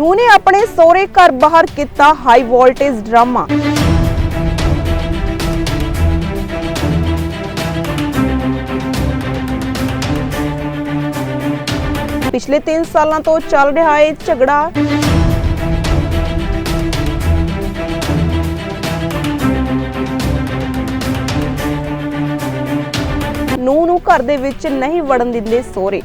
ਨੂੰ ਨੇ ਆਪਣੇ ਸਹੁਰੇ ਘਰ ਬਾਹਰ ਕੀਤਾ ਹਾਈ ਵੋਲਟੇਜ ਡਰਾਮਾ। ਪਿਛਲੇ 3 ਸਾਲਾਂ ਤੋਂ ਚੱਲ ਰਿਹਾ ਹੈ ਝਗੜਾ। ਨੂੰ ਨੂੰ ਘਰ ਦੇ ਵਿੱਚ ਨਹੀਂ ਵੜਨ ਦਿੰਦੇ ਸਹੁਰੇ।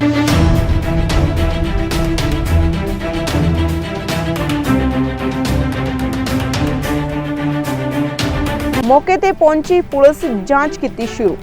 ਮੌਕੇ ਤੇ ਪਹੁੰਚੀ ਪੁਲਿਸ ਜਾਂਚ ਕੀਤੀ ਸ਼ੁਰੂ।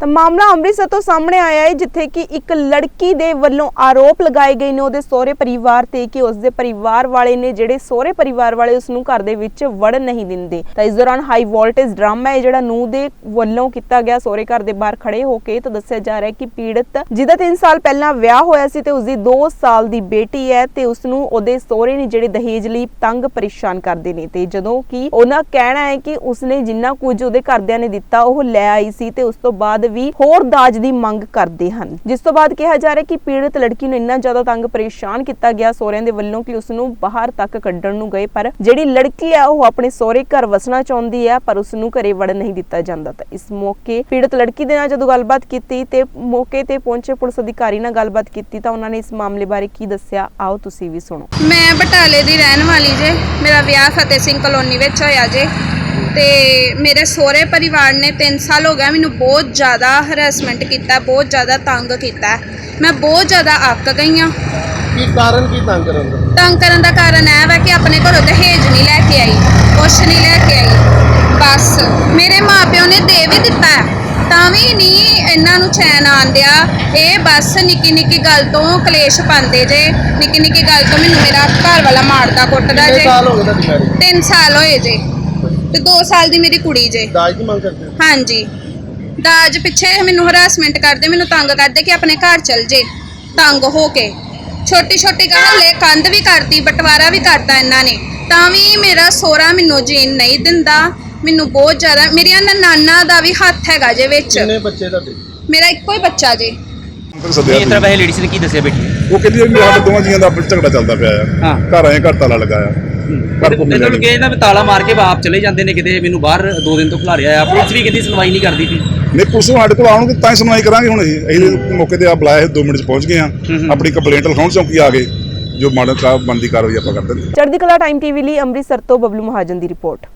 ਤਾਂ ਮਾਮਲਾ ਅੰਮ੍ਰਿਤਸਰ ਤੋਂ ਸਾਹਮਣੇ ਆਇਆ ਹੈ, ਜਿੱਥੇ ਕਿ ਇੱਕ ਲੜਕੀ ਦੇ ਵੱਲੋਂ ਆਰੋਪ ਲਗਾਏ ਗਏ ਨੇ। ਉਹਦੇ ਸਹੁਰੇ ਪਰਿਵਾਰ ਤੇ ਕਿ ਉਸਦੇ ਪਰਿਵਾਰ ਵਾਲੇ ਨੇ ਜਿਹੜੇ ਸਹੁਰੇ ਪਰਿਵਾਰ ਵਾਲੇ ਉਸ ਨੂੰ ਘਰ ਦੇ ਵਿੱਚ ਵੜਨ ਨਹੀਂ ਦਿੰਦੇ। ਤਾਂ ਇਸ ਦੌਰਾਨ ਹਾਈ ਵੋਲਟੇਜ ਡਰਾਮਾ ਹੈ, ਜਿਹੜਾ ਨੂੰ ਦੇ ਵੱਲੋਂ ਕੀਤਾ ਗਿਆ। ਸਹੁਰੇ ਘਰ ਦੇ ਬਾਹਰ ਖੜੇ ਹੋ ਕੇ ਤਾਂ ਦੱਸਿਆ ਜਾ ਰਿਹਾ ਹੈ ਕਿ ਪੀੜਤ, ਜਿਹਦਾ 3 ਸਾਲ ਪਹਿਲਾਂ ਵਿਆਹ ਹੋਇਆ ਸੀ ਤੇ ਉਸਦੀ 2 ਸਾਲ ਦੀ ਬੇਟੀ ਹੈ ਤੇ ਉਸ ਨੂੰ ਉਹਦੇ ਸਹੁਰੇ ਨੇ ਜਿਹੜੇ ਦਹੇਜ ਲਈ ਤੰਗ ਪਰੇਸ਼ਾਨ ਕਰਦੇ ਨੇ। ਤੇ ਜਦੋਂ ਕਿ ਉਹਨਾਂ ਕਹਿਣਾ ਹੈ ਕਿ ਉਸਨੇ ਜਿੰਨਾ ਕੁਝ ਉਹਦੇ ਘਰਦਿਆਂ ਨੇ ਦਿੱਤਾ, ਉਹ ਲੈ ਆਈ ਸੀ ਤੇ ਉਸ ਤੋਂ ਬਾਅਦ ਵੀ ਹੋਰ ਦਾਜ ਦੀ ਮੰਗ ਕਰਦੇ ਹਨ। ਜਿਸ ਤੋਂ ਬਾਅਦ ਕਿਹਾ ਜਾ ਰਿਹਾ ਕਿ ਪੀੜਤ ਲੜਕੀ ਨੂੰ ਇੰਨਾ ਜ਼ਿਆਦਾ ਤੰਗ ਪਰੇਸ਼ਾਨ ਕੀਤਾ ਗਿਆ, ਸਹੁਰਿਆਂ ਦੇ ਵੱਲੋਂ ਕਿ ਉਸ ਨੂੰ ਬਾਹਰ ਤੱਕ ਕੱਢਣ ਨੂੰ ਗਏ। ਪਰ ਜਿਹੜੀ ਲੜਕੀ ਹੈ, ਉਹ ਆਪਣੇ ਸਹੁਰੇ ਘਰ ਵਸਣਾ ਚਾਹੁੰਦੀ ਹੈ, ਪਰ ਉਸ ਨੂੰ ਘਰੇ ਵੜਨ ਨਹੀਂ ਦਿੱਤਾ ਜਾਂਦਾ। ਤਾਂ ਇਸ ਮੌਕੇ ਪੀੜਤ ਲੜਕੀ ਦੇ ਨਾਲ ਜਦੋਂ ਗੱਲਬਾਤ ਕੀਤੀ ਤੇ ਮੌਕੇ ਤੇ ਪਹੁੰਚੇ ਪੁਲਿਸ ਅਧਿਕਾਰੀ ਨਾਲ ਗੱਲਬਾਤ ਕੀਤੀ ਤਾਂ ਉਹਨਾਂ ਨੇ ਇਸ ਮਾਮਲੇ ਬਾਰੇ ਕੀ ਦੱਸਿਆ, ਆਓ ਤੁਸੀਂ ਵੀ ਸੁਣੋ। ਮੈਂ ਬਟਾਲੇ ਦੀ ਰਹਿਣ ਵਾਲੀ ਜੇ। ਮੇਰਾ ਵਿਆਹ ਫਤਿਹ ਸਿੰਘ ਕਲੋਨੀ ਵਿੱਚ ਹੋਇਆ ਜੇ। ਤੇ ਮੇਰੇ ਸਹੁਰੇ ਪਰਿਵਾਰ ਨੇ 3 ਸਾਲ ਹੋ ਗਿਆ ਮੈਨੂੰ ਬਹੁਤ ਜ਼ਿਆਦਾ ਹਰੈਸਮੈਂਟ ਕੀਤਾ ਬਹੁਤ ਜ਼ਿਆਦਾ ਤੰਗ ਕੀਤਾ। ਮੈਂ ਬਹੁਤ ਜ਼ਿਆਦਾ ਅੱਕ ਗਈ ਹਾਂ ਕੀ ਕਾਰਨ ਕੀ ਤੰਗ ਕਰਨ ਦਾ? ਤੰਗ ਕਰਨ ਦਾ ਕਾਰਨ ਇਹ ਵਾ ਕਿ ਆਪਣੇ ਘਰੋਂ ਦਹੇਜ ਨਹੀਂ ਲੈ ਕੇ ਆਈ ਕੁਛ ਨਹੀਂ ਲੈ ਕੇ ਆਈ। ਬਸ ਮੇਰੇ ਮਾਪਿਓ ਨੇ ਦੇ ਵੀ ਦਿੱਤਾ। ਤਾਂ ਵੀ ਨਹੀਂ ਇਹਨਾਂ ਨੂੰ ਚੈਨ ਆਂਦਿਆ ਇਹ ਬਸ ਨਿੱਕੀ ਨਿੱਕੀ ਗੱਲ ਤੋਂ ਕਲੇਸ਼ ਪਾਉਂਦੇ ਜੇ। ਨਿੱਕੀ ਨਿੱਕੀ ਗੱਲ ਤੋਂ ਮੈਨੂੰ ਮੇਰਾ ਘਰ ਵਾਲਾ ਮਾਰਦਾ ਕੁੱਟਦਾ ਕਿੰਨੇ ਜੇ। ਸਾਲ ਹੋ ਗਏ ਤੁਹਾਡੀ ਮੈਰਿਜ 3 ਸਾਲ ਹੋਏ ਜੇ। ਤੇ 2 ਸਾਲ ਦੀ ਮੇਰੀ ਕੁੜੀ ਜੇ। ਦਾਜ ਦੀ ਮੰਗ ਕਰਦੇ ਹੋ? ਹਾਂਜੀ। ਦਾਜ ਪਿੱਛੇ ਮੈਨੂੰ ਹਰਾਸਮੈਂਟ ਕਰਦੇ ਮੈਨੂੰ ਤੰਗ ਕਰਦੇ ਕਿ ਆਪਣੇ ਘਰ ਚਲ ਜੇ। ਤੰਗ ਹੋ ਕੇ। ਛੋਟੀ ਛੋਟੀ ਗੱਲ ਲੈ ਕੰਧ ਵੀ ਕਰਤੀ ਬਟਵਾਰਾ ਵੀ ਕਰਤਾ ਇਹਨਾਂ ਨੇ। ਤਾਂ ਵੀ ਮੇਰਾ ਸੋਹਰਾ ਮੈਨੂੰ ਜੀਣ ਨਹੀਂ ਦਿੰਦਾ। ਮੈਨੂੰ ਬਹੁਤ ਜ਼ਿਆਦਾ ਮੇਰੀਆਂ ਨਾਨਾ ਦਾ ਵੀ ਹੱਥ ਹੈਗਾ ਜੇ ਵਿੱਚ। ਕਿੰਨੇ ਬੱਚੇ ਤੁਹਾਡੇ? ਮੇਰਾ ਇੱਕੋ ਹੀ ਬੱਚਾ ਜੇ। ਸੱਦਿਆ ਇਸ ਤਰ੍ਹਾਂ ਵੈਸੇ ਲੇਡੀਜ਼ ਨੇ ਕੀ ਦੱਸਿਆ ਬੇਟੀ? ਉਹ ਕਹਿੰਦੀ ਵੀ ਸਾਡੇ ਦੋਵਾਂ ਜੀਆਂ ਦਾ ਆਪਸ 'ਚ ਝਗੜਾ ਚੱਲਦਾ ਪਿਆ ਆ। ਹਾਂ। ਘਰ ਆਏ ਘਰ ਤਾਲਾ ਲਗਾਇਆ। ਘਰ ਕੋ ਇਹਨਾਂ ਮਿਲਿਆ ਨੂੰ ਨਹੀਂ ਕਿਹਾ ਨਾ ਵੀ ਤਾਲਾ ਮਾਰ ਕੇ ਆਪ ਚਲੇ ਜਾਂਦੇ ਨੇ ਕਿਤੇ ਮੈਨੂੰ ਬਾਹਰ ਦੋ ਦਿਨ ਤੋਂ ਖਿਲਾਰਿਆ ਆ ਪੁਲਿਸ ਵੀ ਕਹਿੰਦੀ ਸੁਣਵਾਈ ਨਹੀਂ ਕਰਦੀ ਸੀ ਨਹੀਂ ਪੁਲਿਸ ਨੂੰ ਸਾਡੇ ਕੋਲ ਆਉਣਗੇ ਤਾਂ ਹੀ ਸੁਣਵਾਈ ਕਰਾਂਗੇ ਹੁਣ ਅਸੀਂ। ਅਸੀਂ ਮੌਕੇ ਤੇ ਆ ਬੁਲਾਇਆ 2 ਮਿੰਟ 'ਚ ਪਹੁੰਚ ਗਏ ਆ ਆਪਣੀ ਕੰਪਲੇਂਟ ਲਿਖਾਉਣ ਚੌਂਕੀ ਆ ਗਏ ਜੋ ਮਾਡਲ ਬੰਦੀ ਕਾਰਵਾਈ ਆਪਾਂ ਕਰ ਦਿੰਦੇ ਚੜ੍ਹਦੀ ਕਲਾ ਟਾਈਮ ਟੀਵੀ ਲਈ ਅੰਮ੍ਰਿਤਸਰ ਤੋਂ ਬਬਲੂ ਮਹਾਜਨ ਦੀ ਰਿਪੋਰਟ।